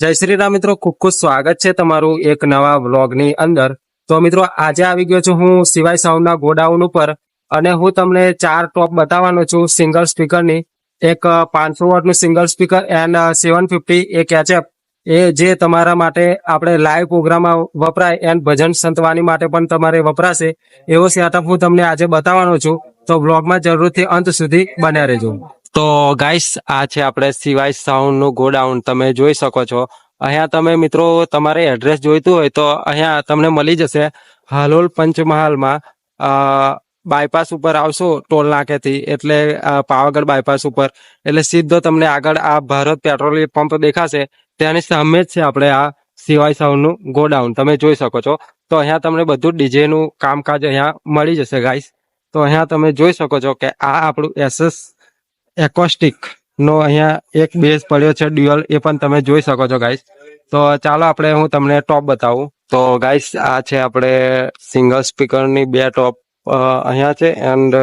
જય શ્રી રામ મિત્રો, ખૂબ ખૂબ સ્વાગત છે તમારું એક નવા વ્લોગની અંદર. તો મિત્રો, આજે આવી ગયો છું હું સિવાય સાઉન્ડના ગોડાઉન ઉપર અને હું તમને ચાર ટોપ બતાવવાનો છું સિંગલ સ્પીકરની. એક પાંચસો વોટનું single speaker and seven fifty, એ કેચઅપ. એ જે તમારા માટે આપણે લાઈવ પ્રોગ્રામમાં વપરાય એન્ડ ભજન સંતવાની માટે પણ તમારે વપરાશે, એવો સેટઅપ હું તમને આજે બતાવવાનો છું. તો બ્લોગમાં જરૂરથી અંત સુધી બન્યા રહેજો. તો ગાઈસ આ છે આપણે સિવાય સાઉન્ડનું ગોડાઉન તમે જોઈ શકો છો. અહીંયા તમે મિત્રો, તમારે એડ્રેસ જોઈતું હોય તો અહીંયા તમને મળી જશે. હાલોલ પંચમહાલમાં બાયપાસ ઉપર આવશો ટોલ નાકેથી. એટલે પાવાગઢ બાયપાસ ઉપર. એટલે સીધો તમને આગળ આ ભારત પેટ્રોલિયમ પંપ દેખાશે. ત્યાંની સામે જ છે આપણે આ સિવાય સાઉન્ડનું ગોડાઉન તમે જોઈ શકો છો. તો અહીંયા તમને બધું ડીજે નું કામકાજ અહીંયા મળી જશે ગાઈસ તો અહીંયા તમે જોઈ શકો છો કે આ આપણું એસએસ એકોસ્ટિક નો અહીંયા એક બેઝ પડ્યો છે ડ્યુઅલ એ પણ તમે જોઈ શકો છો ગાઈસ તો ચાલો આપણે હું તમને ટોપ બતાવું. તો ગાઈસ આ છે આપણે સિંગલ સ્પીકરની બે ટોપ અહીંયા છે એન્ડ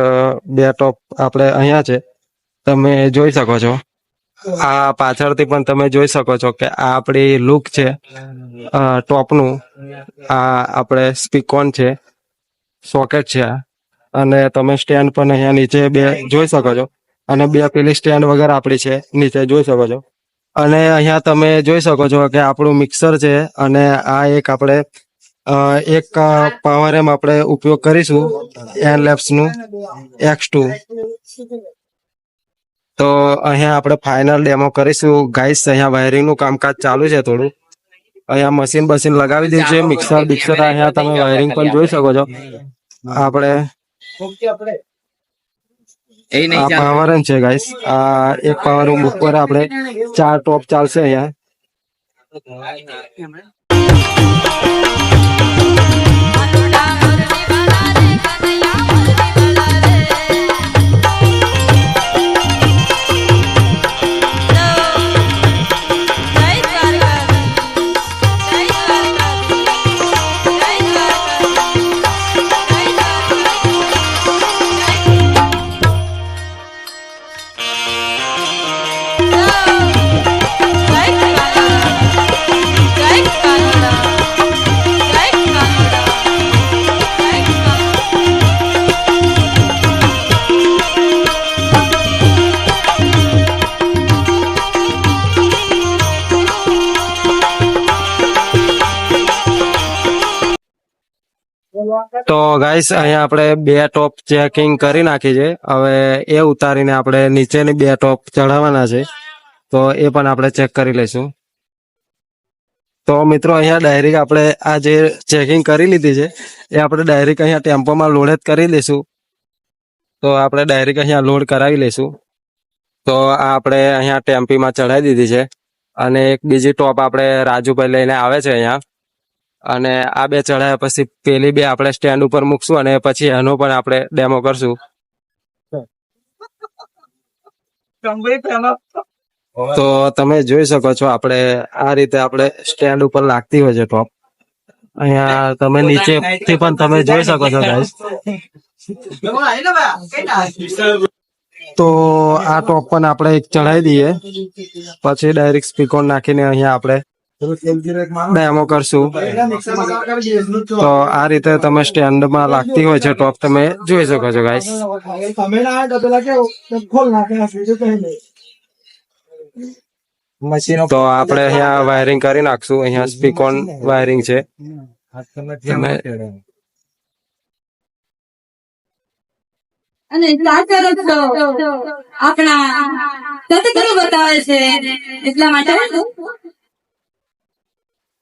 બે ટોપ આપણે અહીંયા છે. તમે જોઈ શકો છો. આ પાછળથી પણ તમે જોઈ શકો છો કે આ આપણી લુક છે ટોપનું આ આપણે સ્પીકોન છે સોકેટ છે. અને તમે સ્ટેન્ડ પણ અહીંયા નીચે બે જોઈ શકો છો. અને બે પેલી સ્ટેન્ડ વગર આપણી છે નીચે જોઈ શકો છો. અને અહીંયા તમે જોઈ શકો છો કે આપણું મિક્સર છે અને આ એક આપણે એક પાવર એમ આપણે ઉપયોગ કરીશું એનનું એક્સ ટુ તો અહીંયા આપણે ફાઇનલ ડેમો કરીશું. ગાઈસ અહીંયા વાયરિંગનું કામકાજ ચાલુ છે થોડું. અહીંયા મશીન બસીન લગાવી દીધું છે મિક્સર બિક્સર અહીંયા તમે વાયરિંગ પણ જોઈ શકો છો. આપણે આ પાવર છે ગાઈસ આ એક પાવર ઉપર આપણે ચાર ટોપ ચાલશે અહીંયા. તો ગાઈસ અહીંયા આપણે બે ટોપ ચેકિંગ કરી નાખી છે. હવે એ ઉતારીને આપણે નીચેની બે ટોપ ચઢાવવાના છે. તો એ પણ આપણે ચેક કરી લઈશું. તો મિત્રો, અહીંયા ડાયરેક્ટ આપણે આ જે ચેકિંગ કરી લીધી છે, એ આપણે ડાયરેક્ટ અહીંયા ટેમ્પોમાં લોડ જ કરી લઈશું તો આપણે ડાયરેક્ટ અહીંયા લોડ કરાવી લઈશું. તો આ આપણે અહીંયા ટેમ્પીમાં ચડાવી દીધી છે. અને એક બીજી ટોપ આપણે રાજુભાઈ લઈને આવે છે અહીંયા. અને આ બે ચડાયા પછી પેલી બે આપણે સ્ટેન્ડ ઉપર મૂકશું અને પછી એનો પણ આપણે ડેમો કરશું. તો તમે જોઈ શકો છો, આપણે આ રીતે આપણે સ્ટેન્ડ ઉપર લાગતી હોય છે ટોપ અહીંયા તમે નીચે થી પણ તમે જોઈ શકો છો. તો આ ટોપ પણ આપણે ચડાવી દઈએ. પછી ડાયરેક્ટ સ્પીકર નાખીને અહીંયા આપણે ડેમો કરશું. તો આ રીતે તમે સ્ટેન્ડમાં લાગતી હોય છે ટોપ તમે જોઈ શકો છો ગાઈસ તો આપણે અહીંયા વાયરિંગ કરી નાખશું. અહીંયા સ્પીકોન વાયરિંગ છે. અને સાચરો આપણા સતગુરુ બતાવે છે એટલા માટે.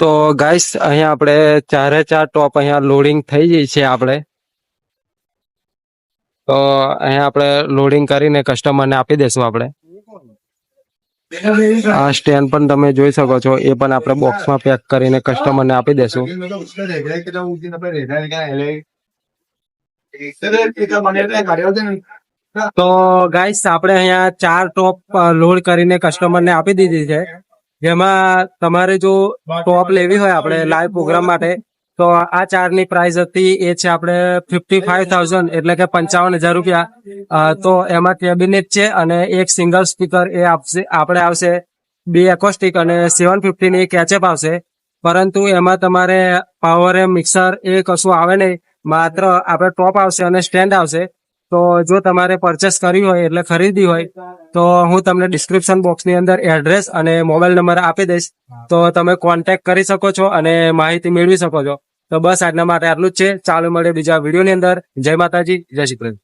તો ગાઈસ અહીંયા આપણે ચારે ચાર ટોપ અહીંયા લોડિંગ થઈ જઈ છે આપણે. તો અહીંયા આપણે લોડિંગ કરીને કસ્ટમરને આપી દેશું આપણે. આ સ્ટેન્ડ પણ તમે જોઈ શકો છો, એ પણ આપણે બોક્સમાં પેક કરીને કસ્ટમરને આપી દેશું. તો ગાઈસ આપણે અહીંયા ચાર ટોપ લોડ કરીને કસ્ટમરને આપી દીધી છે. જેમાં તમારે જો ટોપ લેવી હોય આપણે લાઈવ પ્રોગ્રામ માટે તો આ ચારની પ્રાઇસ હતી એ છે આપણે ફિફ્ટી ફાઈવ થાઉઝન્ડ એટલે કે પંચાવન હજાર રૂપિયા. તો એમાં કેબિનેટ છે અને એક સિંગલ સ્પીકર એ આપશે આપણે આવશે બે એકોસ્ટિક અને સેવન ફિફ્ટી ની કેચઅપ આવશે. પરંતુ એમાં તમારે પાવર એમ મિક્સર એ કશું આવે નહીં. માત્ર આપણે ટોપ આવશે અને સ્ટેન્ડ આવશે. તો જો તમારે પરચેસ કરવી હોય એટલે ખરીદી હોય તો હું તમને ડિસ્ક્રિપ્શન બોક્સની અંદર એડ્રેસ અને મોબાઈલ નંબર આપી દઈશ. તો તમે કોન્ટેક્ટ કરી શકો છો અને માહિતી મેળવી શકો છો. તો બસ આજના માટે આટલું જ છે. ચાલુ મળે બીજા વિડીયોની અંદર. જય માતાજી જય શ્રી કૃષ્ણ.